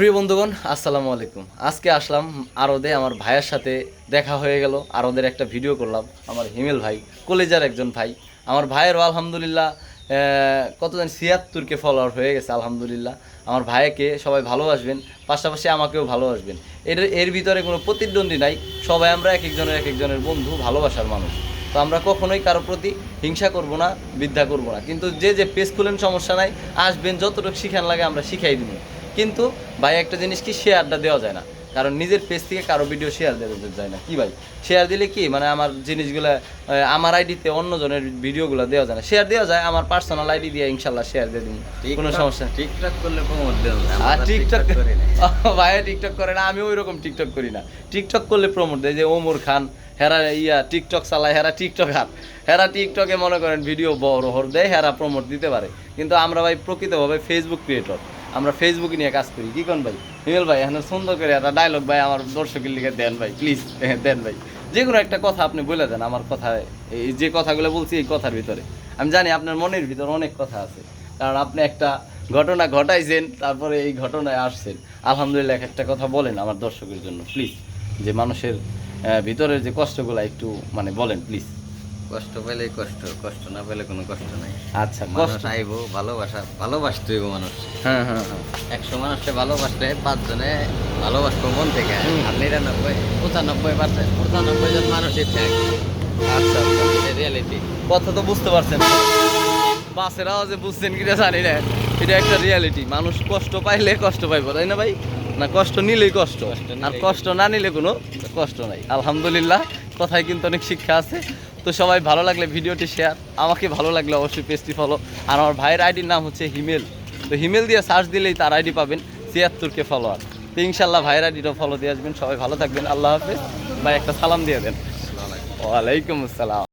প্রিয় বন্ধুগণ, আসসালামু আলাইকুম। আজকে আসলাম আরদে, আমার ভাইয়ের সাথে দেখা হয়ে গেল। আরদের একটা ভিডিও করলাম, আমার হিমেল ভাই, কলেজার একজন ভাই। আমার ভাইয়েরও আলহামদুলিল্লাহ কতজন কত ছিয়াত্তরকে ফলোয়ার হয়ে গেছে, আলহামদুলিল্লাহ। আমার ভাইকে সবাই ভালোবাসবেন পাশাপাশি আমাকেও ভালোবাসবেন এর এর ভিতরে কোনো প্রতিদ্বন্দ্বী নাই, সবাই আমরা এক একজনের এক একজনের বন্ধু, ভালোবাসার মানুষ। তো আমরা কখনোই কারও প্রতি হিংসা করব না, বিদ্যা করব না। কিন্তু যে যে পেজ খুলেন, সমস্যা নাই, আসবেন, যতটুকু শিখান লাগে আমরা শিখাই দিব। কিন্তু ভাই একটা জিনিস কি শেয়ারটা দেওয়া যায় না? কারণ নিজের পেজ থেকে কারও ভিডিও শেয়ার দেওয়া যায় না। কি ভাই? শেয়ার দিলে কি? মানে আমার জিনিসগুলো আমার আইডিতে অন্যজনের ভিডিওগুলো দেওয়া যায় না। শেয়ার দেওয়া যায় আমার পার্সোনাল আইডি দিয়ে ইনশাল্লাহ শেয়ার দিয়ে দিন কোনো সমস্যা টিকটক করলে প্রমোট দেন আর টিকটক করি না। ভাই টিকটক করে না আমি ওই রকম টিকটক করি না। টিকটক করলে প্রমোট দেয় যে ওমর খান হেরা ইয়া টিকটক চালায় হেরা টিকটক হাত হেরা টিকটকে মনে করেন ভিডিও বড় হর দেয় হেরা প্রমোট দিতে পারে। কিন্তু আমরা ভাই প্রকৃতভাবে ফেসবুক ক্রিয়েটর আমরা ফেসবুকে নিয়ে কাজ করি। কি কোন ভাই? হিমেল ভাই, এখন সুন্দর করে একটা ডায়লগ ভাই আমার দর্শকের লিখে দেন ভাই প্লিজ দেন ভাই। যে কোনো একটা কথা আপনি বলে দেন আমার কথায় এই যে কথাগুলো বলছি এই কথার ভিতরে। আমি জানি আপনার মনের ভিতরে অনেক কথা আছে, কারণ আপনি একটা ঘটনা ঘটাইছেন, তারপরে এই ঘটনায় আসছেন। আলহামদুলিল্লাহ একটা কথা বলেন আমার দর্শকের জন্য প্লিজ যে মানুষের ভিতরের যে কষ্টগুলো একটু মানে বলেন প্লিজ কষ্ট পেলে কষ্ট কষ্ট না পেলে কোনো কষ্ট নাই। আচ্ছা কষ্ট। আইবো ভালোবাসা ভালোবাসতে হইব মানুষ হ্যাঁ হ্যাঁ হ্যাঁ। একশো মানুষকে ভালোবাসলে পাঁচজনে ভালোবাসবো মন থেকে। আর নিরানব্বই পঁচানব্বই পার্সেন্ট পঁচানব্বই জন মানুষই ত্যাগ আচ্ছা আচ্ছা। রিয়ালিটি কথা তো বুঝতে পারছেন বাসের আওয়াজে বুঝছেন কিনা জানি না। এটা একটা রিয়ালিটি মানুষ কষ্ট পাইলে কষ্ট পাইবো তাই না ভাই? না কষ্ট নিলেই কষ্ট। আর কষ্ট না নিলে কোনো কষ্ট নাই। আলহামদুলিল্লাহ কথায় কিন্তু অনেক শিক্ষা আছে। তো সবাই ভালো লাগলে ভিডিওটি শেয়ার আমাকে ভালো লাগলে অবশ্যই পেজটি ফলো আর আমার ভাইয়ের আইডির নাম হচ্ছে হিমেল। তো হিমেল দিয়ে সার্চ দিলেই তার আইডি পাবেন ছিয়াত্তরকে ফলোয়ার তো ইনশাল্লাহ ভাইয়ের আইডিটাও ফলো দিয়ে আসবেন। সবাই ভালো থাকবেন। আল্লাহ হাফেজ। ভাই একটা সালাম দিয়ে দেন। ওয়ালাইকুম আসসালাম।